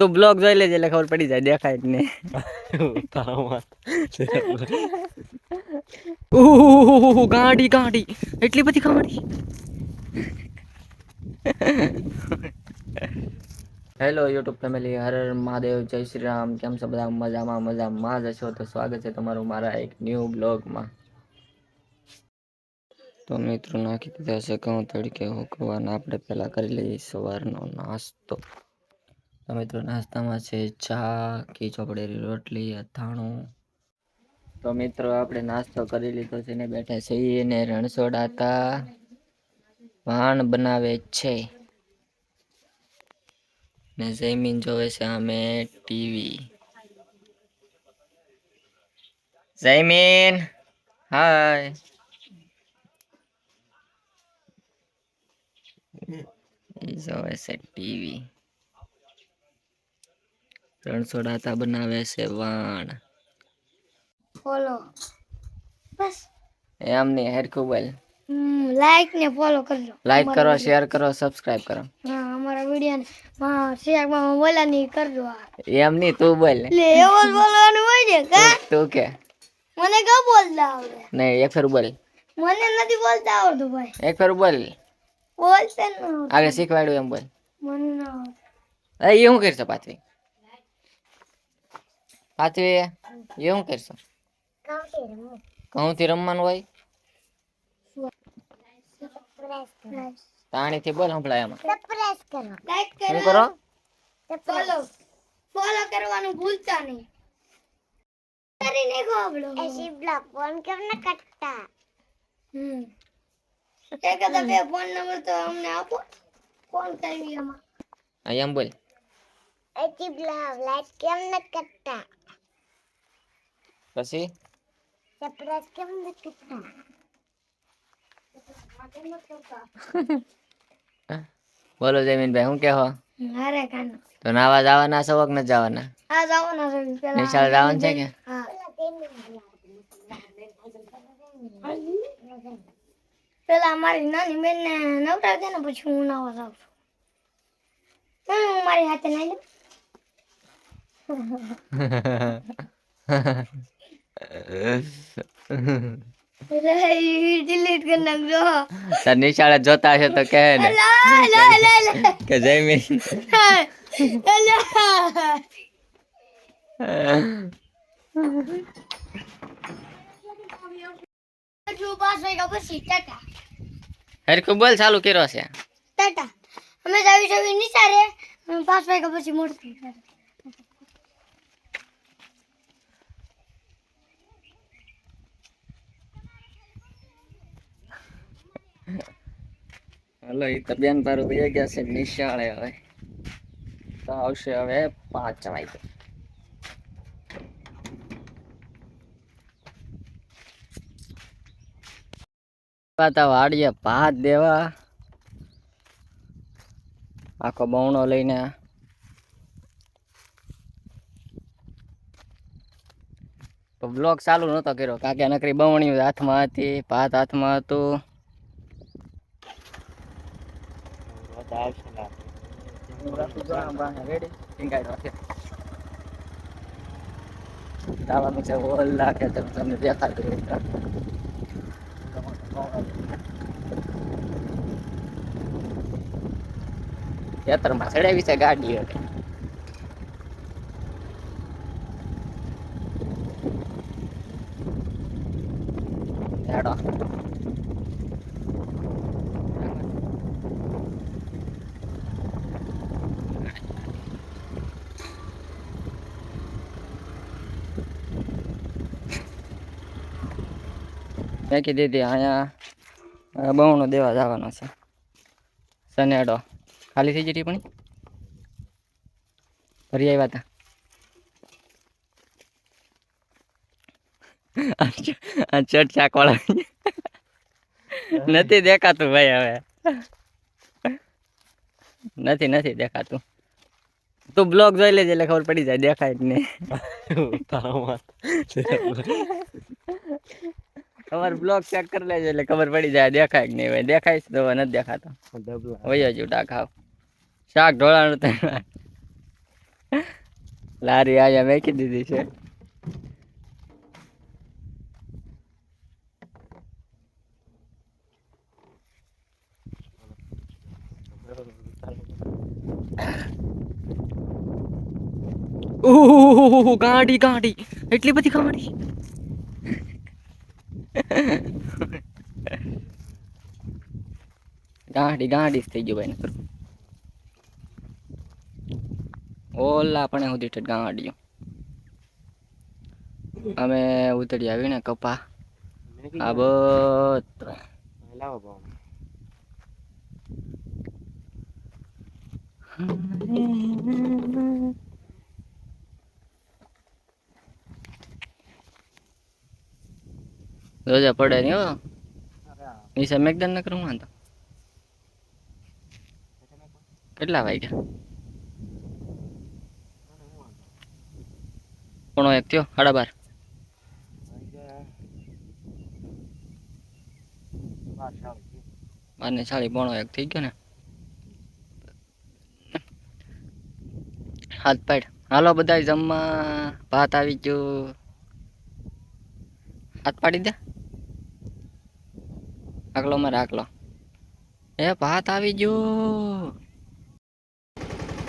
તું બ્લોગ જોઈ લેજે, એટલે ખબર પડી જાય, દેખાય જ નહીં. ગાંડી ગાંડી એટલી બધી ગાંડી હેલો યુટ્યુબ ફેમિલી હર મહાદેવ જય શ્રી રામ કેમ છો બધા મજામાં મજામાં જ છો તો સ્વાગત છે તમારું મારા એક ન્યૂ બ્લોગમાં તો મિત્રો નાખી દીધા છે ઘઉં તડકે હુકવાના આપણે પહેલાં કરી લઈએ સવારનો નાસ્તો તો મિત્રો, નાસ્તામાં છે ચા, કે ચોપડેલી રોટલી, અથાણું. તો મિત્રો, આપણે નાસ્તો કરી લીધો છે ને બેઠા છીએ ને રણછોડાતા વાણ બનાવે છે. ને જૈમીન જોવે છે અમે ટીવી. જૈમીન, હાય. જોવે છે ટીવી. રણછોડાતા બનાવે છે વાણ. ફોલો. બસ. એમ નહીં હેરખું બોલ લાઈક ને ફોલો કરજો. લાઈક કરો શેર કરો સબસ્ક્રાઇબ કરો. હા અમારા વીડિયો ને માં શેરમાં બોલા ની કરજો એમ નહીં તું બોલ. લે એવો બોલવાનું હોય ને કા? તું કે. મને કા બોલતા આવડે? નહીં એક ફેર બોલ. મને નથી બોલતા આવડતું ભાઈ. એક ફેર બોલ. બોલતે ન આગળ શીખવાડ્યું એમ બોલ. મને ના આવડે એ શું કરશો પાથવી પાથવી એ શું કરશો ઘઉંથી રમવાનું હોય તાણીથી બોલ સંભળાય એમાં લાઈક શું કરો કરો ફોલો ફોલો કરવાનું ભૂલતા નહીં કરીને ગોબલો એસી બ્લોક ફોન કરને કટતા હમ એકાદા બે ફોન નંબર તો અમને આપો ફોન કરવી એમાં એમ બોલ એસી બ્લોક લાઈક કેમ ન કરતા પછી સબસ્ક્રાઇબ કેમ ન કરતા બોલો જમીનભાઈ શું કહો અરે કાનો તો નાવા જવાના છો કે નથી જવાના આ જવાના છે પેલા નિશાળ જવાનું છે કે હા પેલા મારી નાની બેન ને નવરા દે ને પછી હું નાવા જાઉં છું હું મારી હાથે નાઈ લઉં ડિલીટ કરી નાખજો. તાર નિશાળે જોતા હશે તો કહે ને. કે ટાટા. હરખું બોલ ચાલુ કર્યો છે. ટાટા. અમે જાવી જાવી અમે પાંચ વાગ્યા પછી મળતી હલો એ તો બેન તારું બે ગયા છે, નિશાળે હવે. તો આવશે હવે પાંચ વાગે. પાતા વાડીએ ભાત દેવા. આખો બવણો લઈને. તો બ્લોગ ચાલુ નતો કર્યો, કાકે નકરી બવણી હાથમાં હતી, ભાત હાથમાં હતું દાવાનું છે હોલ લાગે તો તમને તો. ખેતરમાં ચડાવી છે ગાડી હવે હેડો મેકી દીધી. અહીંયા બહુનો દેવા જવાનો છે. સનેડો ખાલી થઈ જતી પણ? ફરી આવ્યા હતા ચટ ચાકવાળા નથી દેખાતું ભાઈ હવે. નથી નથી દેખાતું. તું બ્લોગ જોઈ લેજે, એટલે ખબર પડી જાય. દેખાય જ નહીં. તમારે બ્લોગ ચેક કરી લેજો એટલે ખબર પડી જાય. દેખાય કે નહીં દેખાય છે તો નથી દેખાતો. વયો જ ડાક ખાવ શાક ઢોળાનું તો લારી આયા મેકી દીધી છે. ગાડી ગાડી એટલી બધી ગાડી ગાડી ગાડી જ થઈ ગયું ભાઈ નકર. ઓલા પણ સુધી ઠેઠ ગાડીઓ અમે ઉતરી આવીને કપા આ બધું રોજા પડે નહીં હો નીચે મેકદાન ન કરું વાંધો કેટલા વાગ્યા? પોણો એક થયો? સાડા બાર. બાર ને સાડી પોણો એક થઈ ગયો ને. હાથ પાડ. હાલો બધા જમવા ભાત આવી ગયો. હાથ પાડી દે. આગલો મારે આગલો એ ભાત આવી ગયો.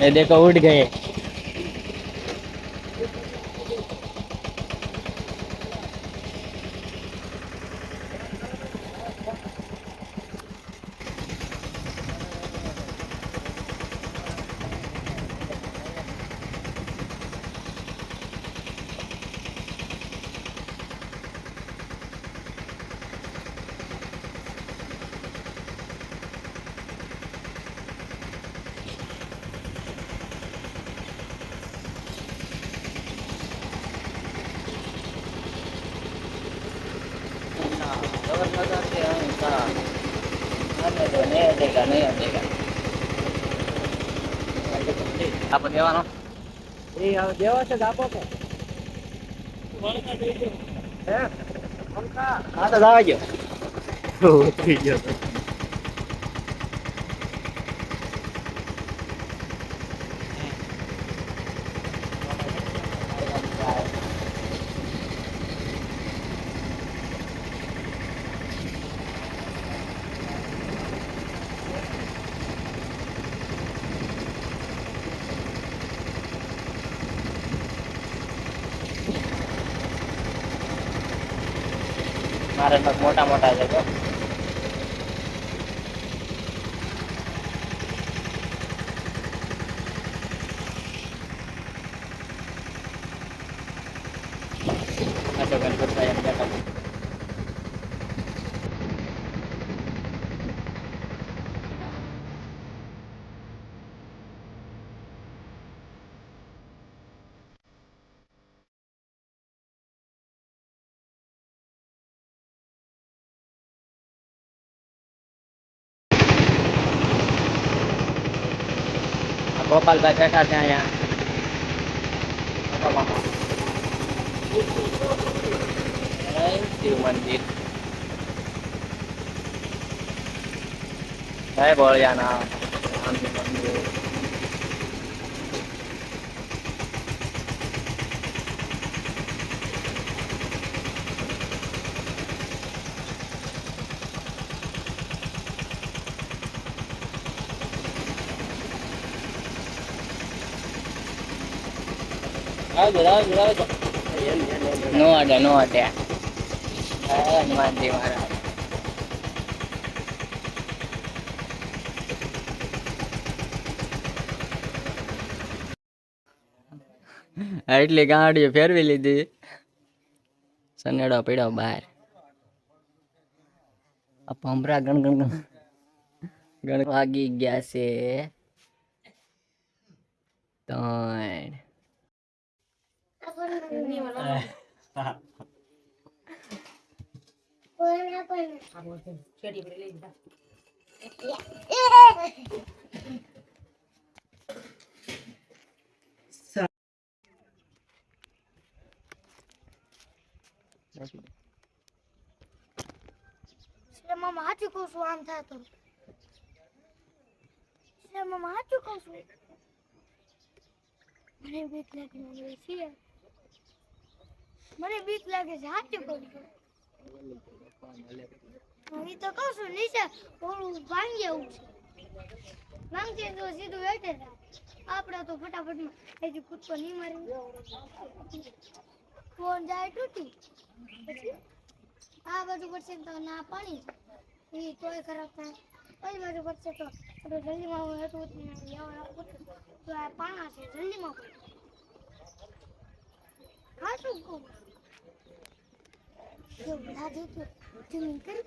ये देखो उठ गए આપણે દેવાનો. દેવો છે તો આપો. કે હા તો જવા ગયો થઈ ગયો મારે તો મોટા મોટા છે જો અશોક ગણપતભાઈ એમ કહેતા હતા. આ ગોપાલભાઈ બેઠા છે અહીંયા. શિવ મંદિર. જય ભોળિયાના મંદિર. નો અડે નો અડે હનુમાનજી મહારાજ એટલી ગાડીઓ ફેરવી લીધી. સનેડો પીડો બહાર. આ પંભરા ગણ ગણ ગણ ગણ વાગી ગયા છે. ત્રણ. આ પણ પણ આ પણ એટલે મામા સાચું કહું છું આમ થાય તો એટલે મામા સાચું કહું છું મને બીક લાગે મને છીએ મને બીક લાગે છે, સાચું કહું છું. ઈ તો કહું છું, નીચે ઓલું ભાંગી આવું છે. માંગશે તો સીધું હેઠે આપણે તો ફટાફટમાં હજી કૂદકો નહીં મારી ફોન જાય તૂટી. આ બાજુ પડશે તો ના પાણી. એ તોય ખરાબ થાય. પછી બાજુ પડશે તો જલ્દી જલ્દીમાં હું હેઠું તો આ જલ્દીમાં પડે હા શું કહું લાગે કે જમીન કરી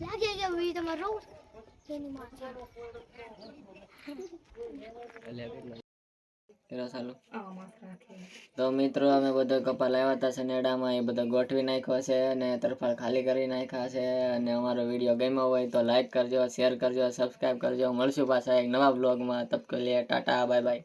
લાગે કે ભાઈ તમારે તેની માં તો મિત્રો અમે બધો કપા લાવ્યા હતા સનેડામાં એ બધો ગોઠવી નાખ્યો છે અને તરફાળ ખાલી કરી નાખ્યા છે. અને અમારો વીડિયો ગમ્યો હોય તો લાઈક કરજો શેર કરજો સબસ્ક્રાઈબ કરજો. મળશું પાછા એક નવા બ્લોગમાં તબકો લે ટાટા બાય બાય